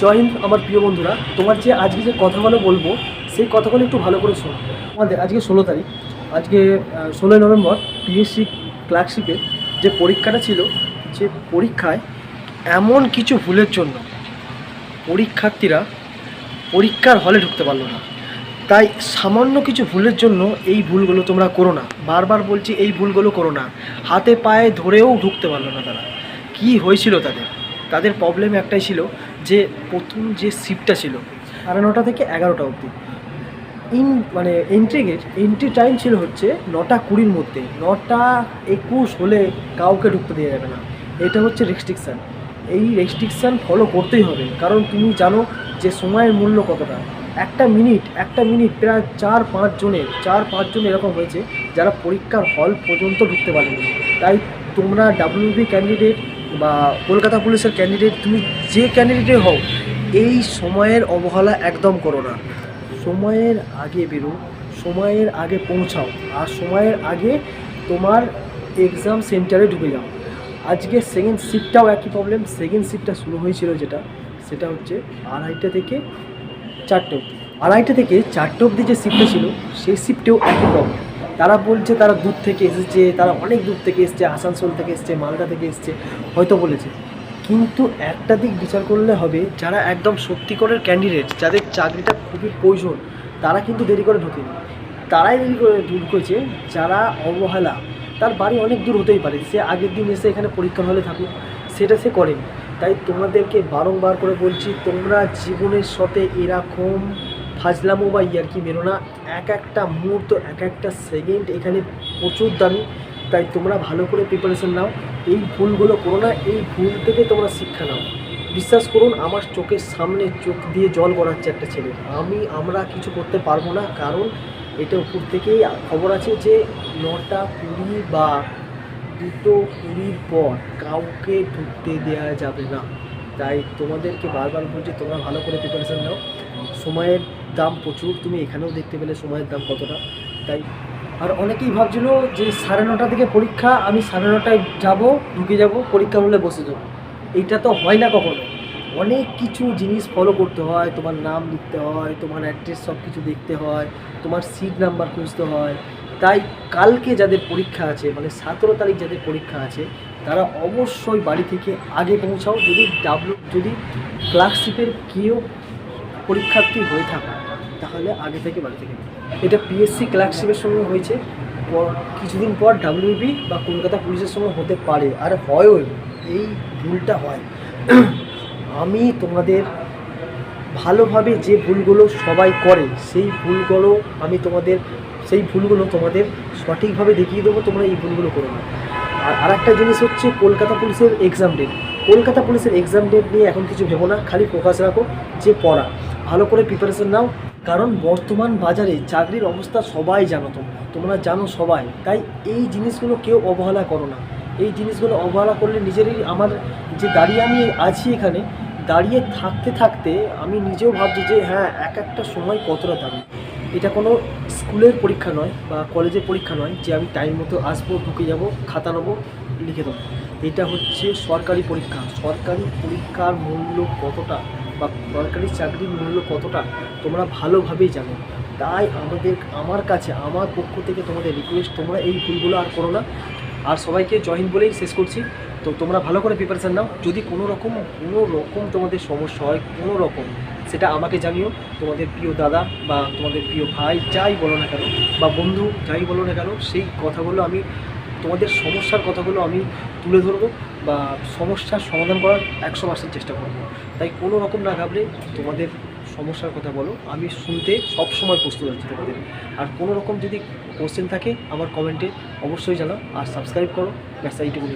জয় হিন্দ, আমার প্রিয় বন্ধুরা। তোমার যে আজকে যে কথাগুলো বলব, সেই কথাগুলো একটু ভালো করে শোনো। আমাদের আজকে ষোলো তারিখ, আজকে ষোলোই নভেম্বর পিএসসি ক্লার্কশিপের যে পরীক্ষাটা ছিল যে পরীক্ষায় এমন কিছু ভুলের জন্য পরীক্ষার্থীরা পরীক্ষার হলে ঢুকতে পারল না। তাই সামান্য কিছু ভুলের জন্য এই ভুলগুলো তোমরা করো না। বারবার বলছি, এই ভুলগুলো করো না। হাতে পায়ে ধরেও ঢুকতে পারল না তারা। কি হয়েছিল তাদের? তাদের প্রবলেম একটাই ছিল যে প্রথম যে শিফটটা ছিল, সাড়ে নটা থেকে এগারোটা অবধি। ইন মানে এন্ট্রি গেট এন্ট্রি টাইম ছিল হচ্ছে নটা কুড়ির মধ্যে। নটা একুশ হলে কাউকে ঢুকতে দেওয়া যাবে না। এটা হচ্ছে রেস্ট্রিকশান এই রেস্ট্রিকশান ফলো করতেই হবে। কারণ তুমি জানো যে সময়ের মূল্য কতটা। একটা মিনিট একটা মিনিট প্রায় চার, পাঁচ জনের, চার পাঁচজন এরকম হয়েছে যারা পরীক্ষার হল পর্যন্ত ঢুকতে পারেনি। তাই তোমরা ডাব্লিউবি ক্যান্ডিডেট বা কলকাতা পুলিশের ক্যান্ডিডেট তুমি যে ক্যান্ডিডেটে হও, এই সময়ের অবহেলা একদম করো না। সময়ের আগে বেরো, সময়ের আগে পৌঁছাও, আর সময়ের আগে তোমার এক্সাম সেন্টারে ঢুকে যাও। আজকে সেকেন্ড শিফটটাও একই প্রবলেম সেকেন্ড শিফটটা শুরু হয়েছিল যেটা, সেটা হচ্ছে আড়াইটা থেকে চারটে অবধি। আড়াইটা থেকে চারটে অবধি যে শিফটটা ছিল, সেই শিফটেও একই প্রবলেম তারা বলছে তারা দূর থেকে এসেছে, তারা অনেক দূর থেকে এসছে, আসানসোল থেকে এসছে, মালদা থেকে এসছে, হয়তো বলেছে। কিন্তু একটা দিক বিচার করলে হবে, যারা একদম সত্যিকরের ক্যান্ডিডেট যাদের চাকরিটা খুবই প্রয়োজন, তারা কিন্তু দেরি করে ঢোকেনি। তারাই দেরি করে ঢুকেছে যারা অবহেলা, তার বাড়ি অনেক দূর হতেই পারে, সে আগের দিন এসে এখানে পরীক্ষা হলে থাকুক, সেটা সে করেনি। তাই তোমাদেরকে বারংবার করে বলছি, তোমরা জীবনের সাথে এরকম ফাজলামো বা ইয়ার্কি মেরো না। এক একটা মুহূর্ত, এক একটা সেকেন্ড এখানে প্রচুর দামি। তাই তোমরা ভালো করে প্রিপারেশন নাও। এই ভুলগুলো করো না, এই ভুল থেকে তোমরা শিক্ষা নাও। বিশ্বাস করুন, আমার চোখের সামনে চোখ দিয়ে জল গড়াচ্ছে একটা ছেলে। আমি, আমরা কিছু করতে পারব না, কারণ এটা উপর থেকেই খবর আছে যে নটা কুড়ি বা দুটো কুড়ির পর কাউকে ঢুকতে দেওয়া যাবে না। তাই তোমাদেরকে বারবার বলছি, তোমরা ভালো করে প্রিপারেশান নাও। সময়ের দাম প্রচুর, তুমি এখানেও দেখতে পেলে সময়ের দাম কতটা, তাই। আর অনেকেই ভাবছিল যে সাড়ে নটা থেকে পরীক্ষা, আমি সাড়ে নটায় যাব, ঢুকে যাব, পরীক্ষা হলে বসে যাব। এইটা তো হয় না কখনো। অনেক কিছু জিনিস ফলো করতে হয়, তোমার নাম লিখতে হয়, তোমার অ্যাড্রেস সব কিছু দেখতে হয়, তোমার সিট নাম্বার খুঁজতে হয়। তাই কালকে যাদের পরীক্ষা আছে মানে সতেরো তারিখ যাদের পরীক্ষা আছে, তারা অবশ্যই বাড়ি থেকে আগে পৌঁছাও, যদি ডাব্লু যদি ক্লার্কশিপের কেউ পরীক্ষার্থী হয়ে থাকে। তাহলে আগে থেকে বাড়ি থেকে। এটা পিএসসি ক্লার্কশিপের সঙ্গে হয়েছে। কিছুদিন পর ডাব্লিউবি বা কলকাতা পুলিশের সঙ্গে হতে পারে। আর হয়ও এই ভুলটা হয়। আমি তোমাদের ভালোভাবে যে ভুলগুলো সবাই করে, সেই ভুলগুলো আমি তোমাদের, সেই ভুলগুলো তোমাদের সঠিকভাবে দেখিয়ে দেবো, তোমরা এই ভুলগুলো করো না। আর আরেকটা জিনিস হচ্ছে কলকাতা পুলিশের এক্সাম ডেট কলকাতা পুলিশের এক্সাম ডেট নিয়ে এখন কিছু ভেবো না, খালি ফোকাস রাখো যে পড়া। ভালো করে প্রিপারেশন নাও। কারণ বর্তমান বাজারে চাকরির অবস্থা সবাই জানো তোমরা। তোমরা জানো সবাই। তাই এই জিনিসগুলো কেউ অবহেলা করো না। এই জিনিসগুলো অবহেলা করলে নিজেরই আমার যে দাঁড়িয়ে আমি আছি এখানে, দাঁড়িয়ে থাকতে থাকতে আমি নিজেও ভাবছি যে হ্যাঁ এক একটা সময় কতটা দামি। এটা কোনো স্কুলের পরীক্ষা নয় বা কলেজের পরীক্ষা নয় যে আমি টাইম মতো আসব, ঢুকে যাব, খাতা নেব, লিখে দেবো। এটা হচ্ছে সরকারি পরীক্ষা। সরকারি পরীক্ষার মূল্য কতটা? বা সরকারি চাকরির মূল্য কতটা, তোমরা ভালোভাবেই জানো। তাই আমাদের, আমার কাছে, আমার পক্ষ থেকে তোমাদের রিকোয়েস্ট তোমরা এই ভুলগুলো আর করো না। আর সবাইকে জয়েন বলেই শেষ করছি। তো তোমরা ভালো করে প্রিপারেশান নাও। যদি কোনো রকম কোনো রকম তোমাদের সমস্যা হয়, কোনো রকম, সেটা আমাকে জানিও। তোমাদের প্রিয় দাদা বা তোমাদের প্রিয় ভাই, যাই বলো না কেন, বা বন্ধু, যাই বলো না কেন, সেই কথাগুলো আমি, তোমাদের সমস্যার কথাগুলো আমি তুলে ধরবো বা সমস্যার সমাধান করার একশো পার্সেন্ট চেষ্টা করব। তাই কোনো রকম না ভাবলে তোমাদের সমস্যার কথা বলো, আমি শুনতে সবসময় প্রস্তুত আছি তোমাদের। আর কোনো রকম যদি কোশ্চেন থাকে আমার কমেন্টে অবশ্যই জানাও, আর সাবস্ক্রাইব করো, ব্যাস, এইটুকুনি।